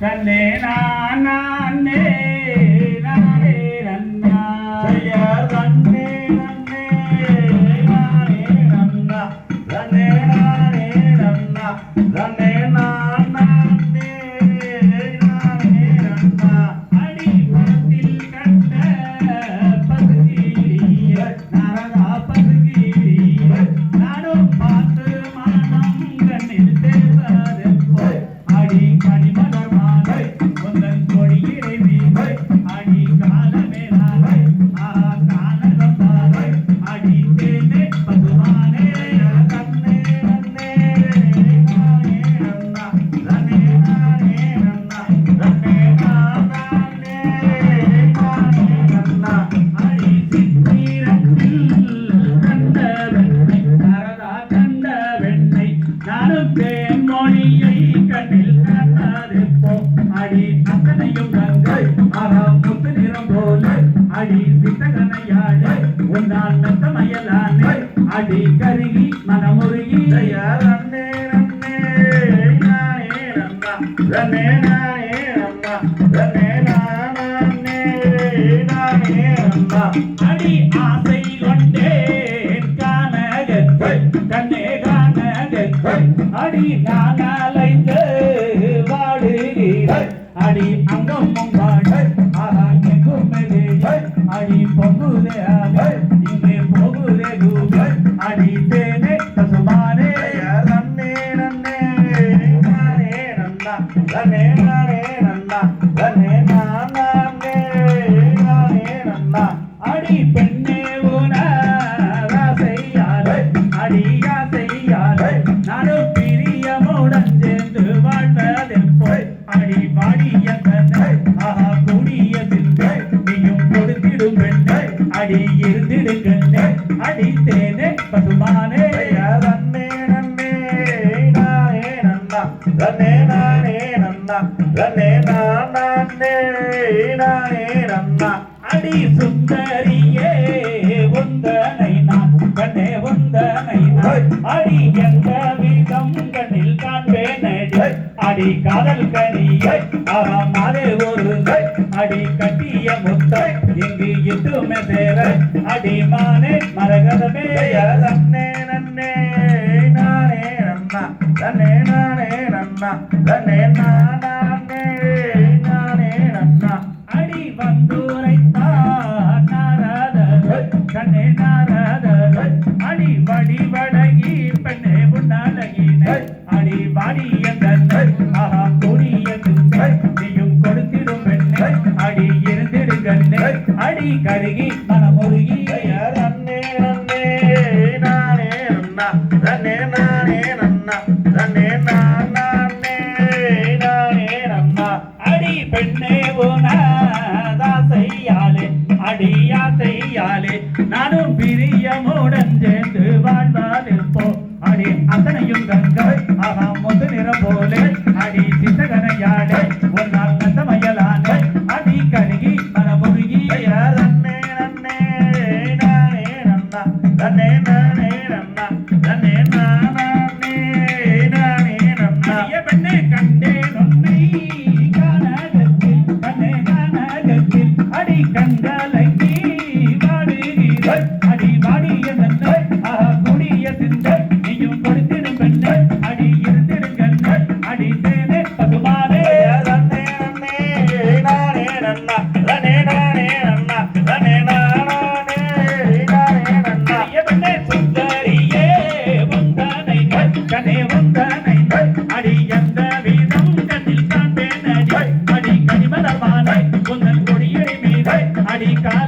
நானே நானே நன்னா. செய்ய நன்னே நன்னே நானே நன்னா. நன்னே நானே நன்னா. நான் உன்னால் மெத்தமயலானே அடி கருகி மனமுருகி ஜெய ரன்னே நன்னே நானே நன்னா ரன்னே நானே நன்னா ரன்னே நானே நானே நன்னா அடி. ஆசை கொண்டேன் கானகத்தை கண்ணே கானகத்தை அடி நானாலைந்து வாடுகிறேன் அடி அங்கம் வாடு ஆஹா எங்கும் மெதே அடி பொங்குதே அடி இருந்திடுங்கண்ணே அடி தேனே பசுமானே. ஜெய நன்னே நன்னே நானே நன்னா. நன்னே நானே நன்னா. நன்னே நானே நானே நன்னா. அடி சுந்தரியே உந்தனை நான் கண்ணே உந்தனை நான். அடி எந்த விதம் கண்ணில் காண்பேனடி அடி காதல் கனியை ஆகாமலே ஒரு அடி கட்டிய முத்தை இங்கு இட்டுமே தேவை அடிமானே மரகதமே ஜெய அழகி பெண்ணே உன்னாலகி அடி வாடி என்ற ஆஹா கொடி நீயும் கொடுத்திடும் பெண்ணே அடி இருந்திடுங்க அடி கருகி மனமுருகி அண்ணே அண்ணே நானே அண்ணா தன்னே நானே அடியா செய்யாலே நானும் பிரியமோ கண்ட Maricá